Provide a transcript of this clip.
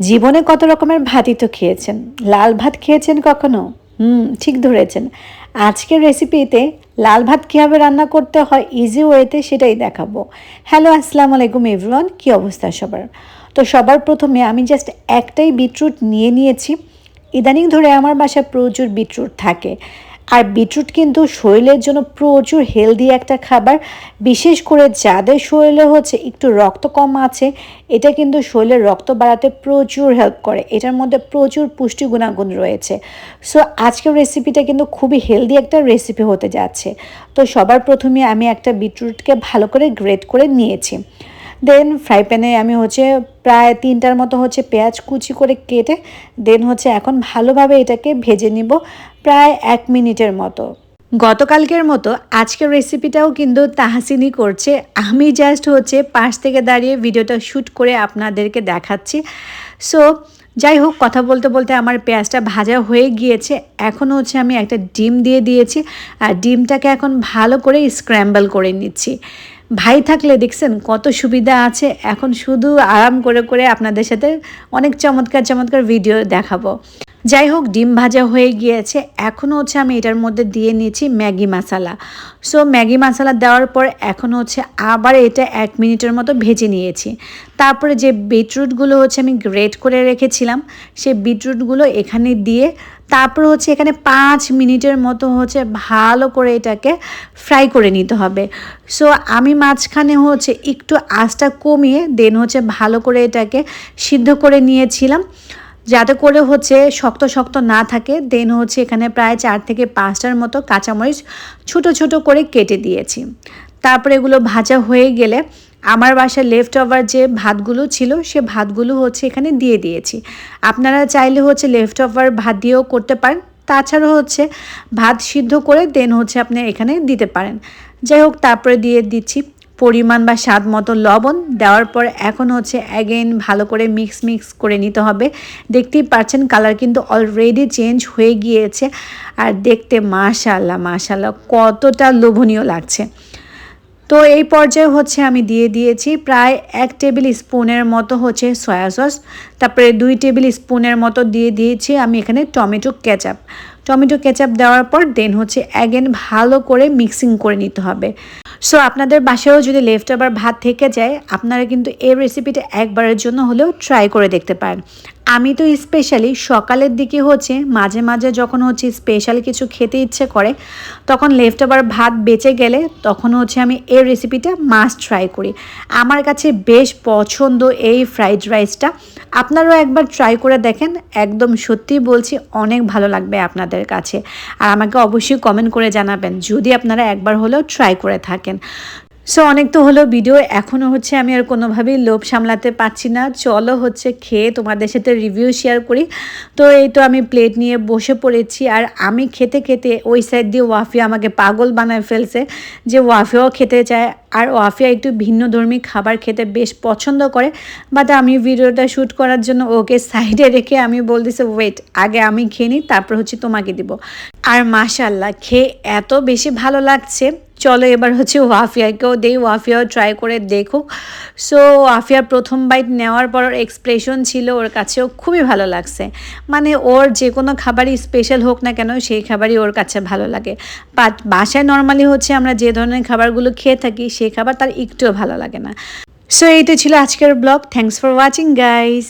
জীবনে কত রকমের ভাতই তো খেয়েছেন। লাল ভাত খেয়েছেন কখনো? হুম, ঠিক ধরেছেন। আজকের রেসিপিতে লাল ভাত কীভাবে রান্না করতে হয় ইজি ওয়েতে সেটাই দেখাবো। হ্যালো আসসালামু আলাইকুম এভরিওয়ান কী অবস্থা সবার? তো সবার প্রথমে আমি জাস্ট একটাই বিটরুট নিয়ে নিয়েছি। ইদানিং ধরে আমার বাসায় প্রচুর বিটরুট থাকে। আর বিটরুট কিন্তু শরীরের জন্য প্রচুর হেলদি একটা খাবার। বিশেষ করে যাদের শরীরে হচ্ছে একটু রক্ত কম আছে, এটা কিন্তু শরীরের রক্ত বাড়াতে প্রচুর হেল্প করে। এটার মধ্যে প্রচুর পুষ্টি গুণাগুণ রয়েছে। সো আজকের রেসিপিটা কিন্তু খুবই হেলদি একটা রেসিপি হতে যাচ্ছে। তো সবার প্রথমে আমি একটা বিটরুটকে ভালো করে গ্রেট করে নিয়েছি। দেন ফ্রাই প্যানে আমি হচ্ছে প্রায় তিনটার মতো হচ্ছে পেঁয়াজ কুচি করে কেটে দেন হচ্ছে এখন ভালোভাবে এটাকে ভেজে নিব প্রায় এক মিনিটের মতো। গতকালকের মতো আজকের রেসিপিটাও কিন্তু তাহাসিনি করছে। আমি জাস্ট হচ্ছে পাশ থেকে দাঁড়িয়ে ভিডিওটা শ্যুট করে আপনাদেরকে দেখাচ্ছি। সো যাই হোক, কথা বলতে বলতে আমার পেঁয়াজটা ভাজা হয়ে গিয়েছে। এখন হচ্ছে আমি একটা ডিম দিয়ে দিয়েছি। আর ডিমটাকে এখন ভালো করে স্ক্র্যাম্বল করে নিচ্ছি। ভাই থাকলে দেখছেন কত সুবিধা আছে। এখন শুধু আরাম করে করে আপনাদের সাথে অনেক চমৎকার চমৎকার ভিডিও দেখাবো। যাই হোক ডিম ভাজা হয়ে গিয়েছে। এখনও হচ্ছে আমি এটার মধ্যে দিয়ে নিয়েছি Maggi masala. So Maggi masala দেওয়ার পর এখন হচ্ছে আবার এটা এক মিনিটের মতো ভেজে নিয়েছি। তারপরে যে বিটরুটগুলো হচ্ছে আমি গ্রেট করে রেখেছিলাম, সেই বিটরুটগুলো এখানে দিয়ে তারপর হচ্ছে এখানে পাঁচ মিনিটের মতো হচ্ছে ভালো করে এটাকে ফ্রাই করে নিতে হবে। সো আমি মাঝখানে হচ্ছে একটু আঁচটা কমিয়ে দেন হচ্ছে ভালো করে এটাকে সিদ্ধ করে নিয়েছিলাম। যাতে করে হচ্ছে শক্ত শক্ত না থাকে দেন হচ্ছে এখানে প্রায় চার থেকে পাঁচটার মতো কাঁচামরিচ ছোট ছোট করে কেটে দিয়েছি। তারপরে এগুলো ভাজা হয়ে গেলে আমার বাসায় লেফট ওভার যে ভাতগুলো ছিল, সে ভাতগুলো হচ্ছে এখানে দিয়ে দিয়েছি। আপনারা চাইলে হচ্ছে লেফট ওভার ভাত দিয়েও করতে পারেন। তাছাড়াও হচ্ছে ভাত সিদ্ধ করে দেন হচ্ছে আপনি এখানে দিতে পারেন। যাই হোক, তারপরে দিয়ে দিচ্ছি পরিমাণ বা স্বাদ মতো লবণ দেওয়ার পর এখন হচ্ছে অ্যাগেন ভালো করে মিক্স মিক্স করে নিতে হবে। দেখতেই পাচ্ছেন কালার কিন্তু অলরেডি চেঞ্জ হয়ে গিয়েছে। আর দেখতে মাশাল্লাহ মাশাল্লাহ কতটা লোভনীয় লাগছে। তো এই পর্যায়ে হচ্ছে আমি দিয়ে দিয়েছি প্রায় এক টেবিল স্পুনের মতো হচ্ছে সয়া সস তারপরে দুই টেবিল স্পুনের মতো দিয়ে দিয়েছি আমি এখানে টমেটো কেচাপ টমেটো কেচাপ দেওয়ার পর দেন হচ্ছে অ্যাগেন ভালো করে মিক্সিং করে নিতে হবে। সো আপনাদের বাসায়ও যদি লেফট ওভার ভাত থেকে যায়, আপনারা কিন্তু এই রেসিপিটা একবারের জন্য হলেও ট্রাই করে দেখতে পারেন। আমি তো স্পেশালি সকালের দিকে হচ্ছে, মাঝে মাঝে যখন হচ্ছে স্পেশাল কিছু খেতে ইচ্ছে করে, তখন লেফট ওভার ভাত বেঁচে গেলে তখন হচ্ছে আমি এই রেসিপিটা মাস্ট ট্রাই করি। আমার কাছে বেশ পছন্দ এই ফ্রাইড রাইসটা আপনারাও একবার ট্রাই করে দেখেন, একদম সত্যি বলছি অনেক ভালো লাগবে আপনাদের কাছে। আর আমাকে অবশ্যই কমেন্ট করে জানাবেন, যদি আপনারা একবার হলেও ট্রাই করে থাকেন। সো অনেক তো হলো ভিডিও এখনও হচ্ছে আমি আর কোনোভাবেই লোভ সামলাতে পারছি না। চলো হচ্ছে খেয়ে তোমাদের সাথে রিভিউ শেয়ার করি। তো এই তো আমি প্লেট নিয়ে বসে পড়েছি আর আমি খেতে খেতে ওই সাইড দিয়ে ওয়াফিয়া আমাকে পাগল বানায় ফেলছে যে ওয়াফিয়াও খেতে চায় আর ওয়াফিয়া একটু ভিন্ন ধর্মী খাবার খেতে বেশ পছন্দ করে। বাট আমি ভিডিওটা শ্যুট করার জন্য ওকে সাইডে রেখে আমি বলতেছি ওয়েট আগে আমি খেয়ে নিই, তারপর হচ্ছে তোমাকে দিব। আর মাশাল্লাহ খেয়ে এত বেশি ভালো লাগছে। চলো এবার হচ্ছে ওয়াফিয়াকেও দেই, ওয়াফিয়াও ট্রাই করে দেখো সো ওয়াফিয়ার প্রথম বাইট নেওয়ার পর এক্সপ্রেশন ছিল ওর কাছেও খুবই ভালো লাগছে। মানে ওর যে কোনো খাবারই স্পেশাল হোক না কেন, সেই খাবারই ওর কাছে ভালো লাগে। বাট বাসায় নর্মালি হচ্ছে আমরা যে ধরনের খাবারগুলো খেয়ে থাকি, সেই খাবার তার একটুও ভালো লাগে না। সো এই তো ছিল আজকের blog thanks for watching guys